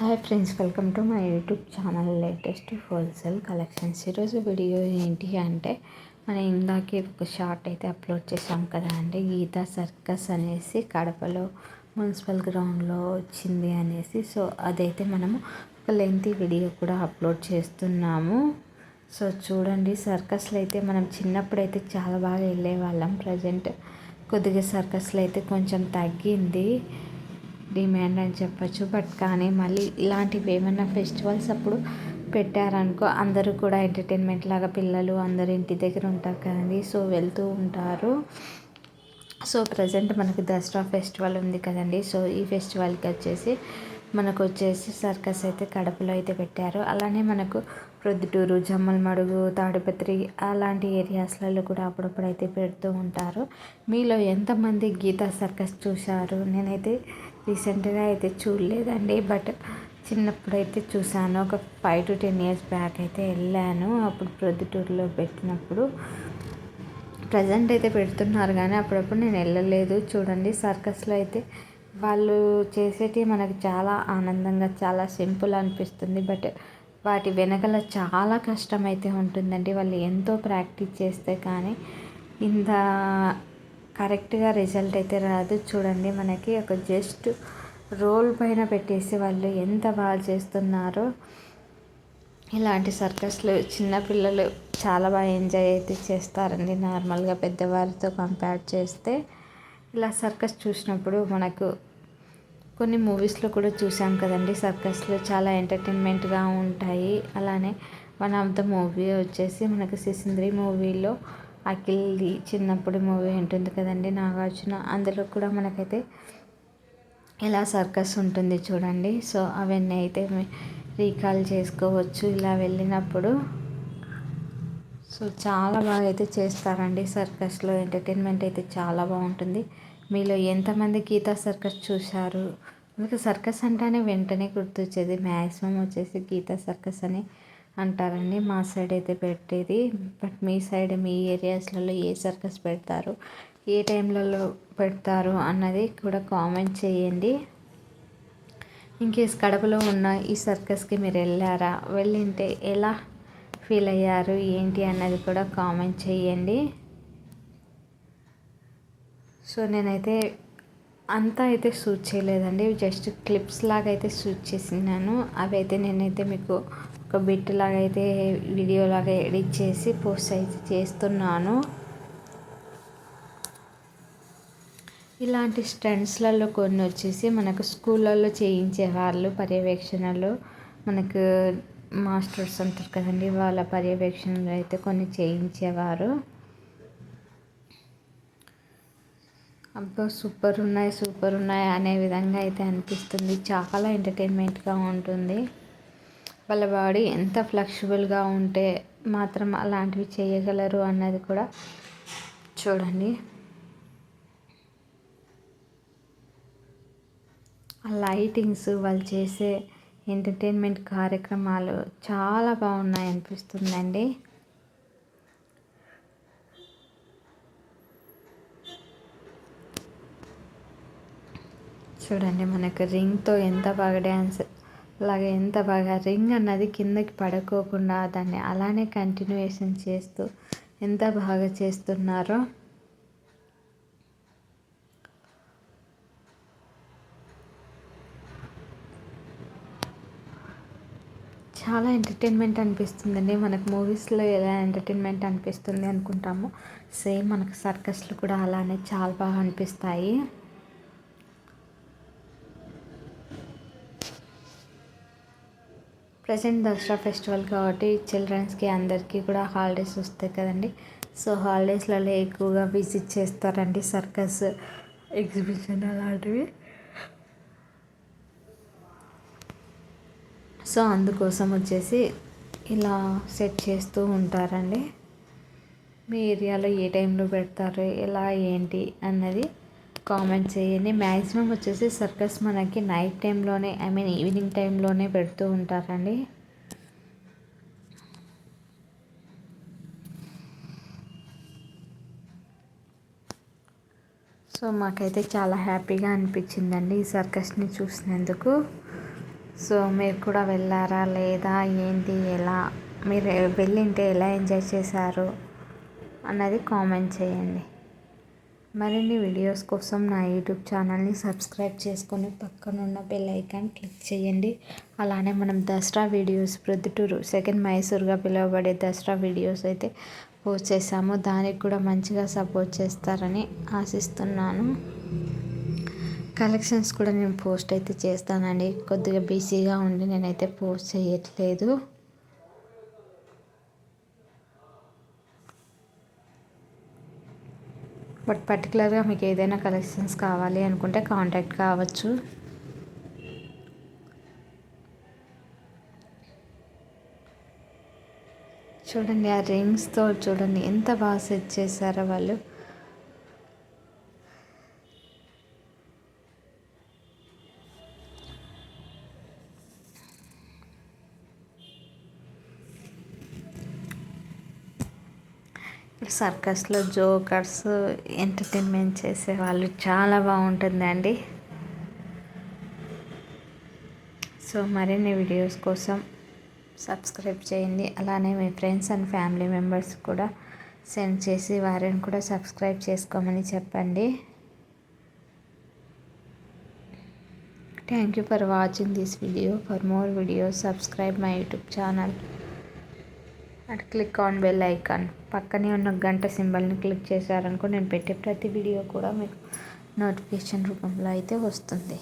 Hi friends welcome to my YouTube channel latest wholesale collections ఈరోజు video ఏంటి అంటే మనం ఇందాకే ఒక షార్ట్ అయితే అప్లోడ్ చేసాం కదా అండి. గీతా సర్కస్ అనేసి కడపలో మున్సిపల్ గ్రౌండ్లో వచ్చింది అనేసి. సో అదైతే మనము ఒక లెంతీ వీడియో కూడా అప్లోడ్ చేస్తున్నాము. సో చూడండి సర్కస్లో అయితే మనం చిన్నప్పుడు అయితే చాలా బాగా వెళ్ళే వాళ్ళం ప్రజెంట్ కొద్దిగా సర్కస్లో అయితే కొంచెం తగ్గింది. డిమాండ్ అని చెప్పచ్చు. బట్ కానీ మళ్ళీ ఇలాంటివి ఏమైనా ఫెస్టివల్స్ అప్పుడు పెట్టారనుకో అందరూ కూడా ఎంటర్టైన్మెంట్ లాగా పిల్లలు అందరు ఇంటి దగ్గర ఉంటారు కదండి. సో వెళ్తూ ఉంటారు. సో ప్రజెంట్ మనకి దసరా ఫెస్టివల్ ఉంది కదండి. సో ఈ ఫెస్టివల్కి వచ్చేసి మనకు వచ్చేసి సర్కస్ అయితే కడపలో అయితే పెట్టారు. అలానే మనకు ప్రొద్దుటూరు జమ్మలమడుగు తాడిపత్రి అలాంటి ఏరియాస్లలో కూడా అప్పుడప్పుడు అయితే పెడుతూ ఉంటారు. మీలో ఎంతమంది గీతా సర్కస్ చూశారు? నేనైతే రీసెంట్గా అయితే చూడలేదండి బట్ చిన్నప్పుడు అయితే చూసాను ఒక five to ten years back అయితే వెళ్ళాను అప్పుడు ప్రొద్దుటూరులో పెట్టినప్పుడు. ప్రజెంట్ అయితే పెడుతున్నారు కానీ అప్పుడప్పుడు నేను వెళ్ళలేదు. చూడండి సర్కస్లో అయితే వాళ్ళు చేసేటివి మనకు చాలా ఆనందంగా చాలా సింపుల్ అనిపిస్తుంది. బట్ వాటి వెనకల చాలా కష్టం అయితే ఉంటుందండి. వాళ్ళు ఎంతో ప్రాక్టీస్ చేస్తే కానీ ఇంత కరెక్ట్గా రిజల్ట్ అయితే రాదు. చూడండి మనకి ఒక జస్ట్ రోల్ పైన పెట్టేసి వాళ్ళు ఎంత బాగా చేస్తున్నారో. ఇలాంటి సర్కస్లు చిన్నపిల్లలు చాలా బాగా ఎంజాయ్ అయితే చేస్తారండి నార్మల్గా పెద్దవారితో కంపేర్ చేస్తే. ఇలా సర్కస్ చూసినప్పుడు మనకు కొన్ని మూవీస్లో కూడా చూసాం కదండి సర్కస్లో చాలా ఎంటర్టైన్మెంట్గా ఉంటాయి. అలానే వన్ ఆఫ్ ద మూవీ వచ్చేసి మనకు సిసింద్రి మూవీలో అఖిల్ది చిన్నప్పుడు మూవీ ఉంటుంది కదండి నాగార్జున. అందులో కూడా మనకైతే ఇలా సర్కస్ ఉంటుంది చూడండి. సో అవన్నీ అయితే రీకాల్ చేసుకోవచ్చు ఇలా వెళ్ళినప్పుడు. సో చాలా బాగా అయితే చేస్తారండి సర్కస్లో ఎంటర్టైన్మెంట్ అయితే చాలా బాగుంటుంది. మీలో ఎంతమంది గీతా సర్కస్ చూశారు? మీకు సర్కస్ అంటేనే వెంటనే గుర్తొచ్చేది. మ్యాక్సిమం వచ్చేసి గీతా సర్కస్ అని. అంటారండి. మా సైడ్ అయితే పెట్టేది. బట్ మీ సైడ్ మీ ఏరియాస్లలో ఏ సర్కస్ పెడతారు? ఏ టైంలలో పెడతారు అన్నది కూడా కామెంట్ చేయండి. ఇంకేస్ కడపలో ఉన్న ఈ సర్కస్కి మీరు వెళ్ళారా? వెళ్ళింటే ఎలా ఫీల్ అయ్యారు? ఏంటి అన్నది కూడా కామెంట్ చేయండి. సో నేనైతే అంతా అయితే షూట్ చేయలేదండి. జస్ట్ క్లిప్స్ లాగా అయితే షూట్ చేసినాను. అవి అయితే నేనైతే మీకు ఒక బిట్ లాగా అయితే వీడియో లాగా ఎడిట్ చేసి పోస్ట్ అయితే చేస్తున్నాను. ఇలాంటి స్టంట్స్లలో కొన్ని వచ్చేసి మనకు స్కూళ్ళల్లో చేయించే వాళ్ళు మనకు మాస్టర్స్ అంటారు కదండి వాళ్ళ పర్యవేక్షణలో అయితే కొన్ని చేయించేవారు. అబ్బా సూపర్ ఉన్నాయి సూపర్ ఉన్నాయి అనే విధంగా అయితే అనిపిస్తుంది. చాలా ఎంటర్టైన్మెంట్గా ఉంటుంది. వాళ్ళ బాడీ ఎంత ఫ్లెక్సిబుల్గా ఉంటే మాత్రం అలాంటివి చేయగలరు అన్నది కూడా చూడండి. ఆ లైటింగ్స్ వాళ్ళు చేసే ఎంటర్టైన్మెంట్ కార్యక్రమాలు చాలా బాగున్నాయి అనిపిస్తుందండి చూడండి మనకు రింగ్తో ఎంత బాగా డ్యాన్స్ అలాగే ఎంత బాగా రింగ్ అన్నది కిందకి పడుకోకుండా దాన్ని అలానే కంటిన్యూయేషన్ చేస్తూ ఎంత బాగా చేస్తున్నారో. చాలా ఎంటర్టైన్మెంట్ అనిపిస్తుందండి. మనకు మూవీస్లో ఎలా ఎంటర్టైన్మెంట్ అనిపిస్తుంది అనుకుంటాము సేమ్ మనకు సర్కస్లు కూడా అలానే చాలా బాగా అనిపిస్తాయి. ప్రజెంట్ దసరా ఫెస్టివల్ కాబట్టి చిల్డ్రన్స్కి అందరికీ కూడా హాలిడేస్ వస్తాయి కదండి. సో హాలిడేస్లలో ఎక్కువగా విజిట్ చేస్తారండి సర్కస్ ఎగ్జిబిషన్ అలాంటివి. సో అందుకోసం వచ్చేసి ఇలా సెట్ చేస్తూ ఉంటారండి. మీ ఏరియాలో ఏ టైంలో పెడతారు? ఎలా ఏంటి? అన్నది కామెంట్ చేయండి. మ్యాక్సిమం వచ్చేసి సర్కస్ మనకి నైట్ టైంలోనే ఐ మీన్ ఈవినింగ్ టైంలోనే పెడుతూ ఉంటారండి. సో మాకైతే చాలా హ్యాపీగా అనిపించిందండి ఈ సర్కస్ని చూసినందుకు. సో మీరు కూడా వెళ్ళారా లేదా ఏంటి ఎలా మీరు వెళ్ళింటే ఎలా ఎంజాయ్ చేశారు అన్నది కామెంట్ చేయండి. మరిన్ని వీడియోస్ కోసం నా యూట్యూబ్ ఛానల్ని సబ్స్క్రైబ్ చేసుకొని పక్కనున్న బెల్ ఐకాన్ క్లిక్ చేయండి. అలానే మనం దసరా వీడియోస్ ప్రొద్దుటూరు సెకండ్ మైసూర్గా పిలువబడే దసరా వీడియోస్ అయితే పోస్ట్ చేశాము. దానికి కూడా మంచిగా సపోర్ట్ చేస్తారని ఆశిస్తున్నాను. కలెక్షన్స్ కూడా నేను పోస్ట్ అయితే చేస్తానండి. కొద్దిగా బిజీగా ఉండి నేనైతే పోస్ట్ చేయట్లేదు. బట్ పర్టికులర్గా మీకు ఏదైనా కలెక్షన్స్ కావాలి అనుకుంటే కాంటాక్ట్ కావచ్చు. చూడండి ఆ రింగ్స్తో చూడండి ఎంత బాగా సెట్ చేశారో వాళ్ళు. సర్కస్లో జోకర్స్ ఎంటర్టైన్మెంట్ చేసే వాళ్ళు చాలా బాగుంటుందండి. సో మరిన్ని వీడియోస్ కోసం సబ్స్క్రైబ్ చేయండి. అలానే మీ ఫ్రెండ్స్ అండ్ ఫ్యామిలీ మెంబర్స్ కూడా సెండ్ చేసి వారిని కూడా సబ్స్క్రైబ్ చేసుకోమని చెప్పండి. Thank you for watching this video. For more videos subscribe my YouTube channel. And click on bell icon. పక్కనే ఉన్న గంట సింబల్ని క్లిక్ చేశారనుకో నేను పెట్టే ప్రతి వీడియో కూడా మీకు నోటిఫికేషన్ రూపంలో అయితే వస్తుంది.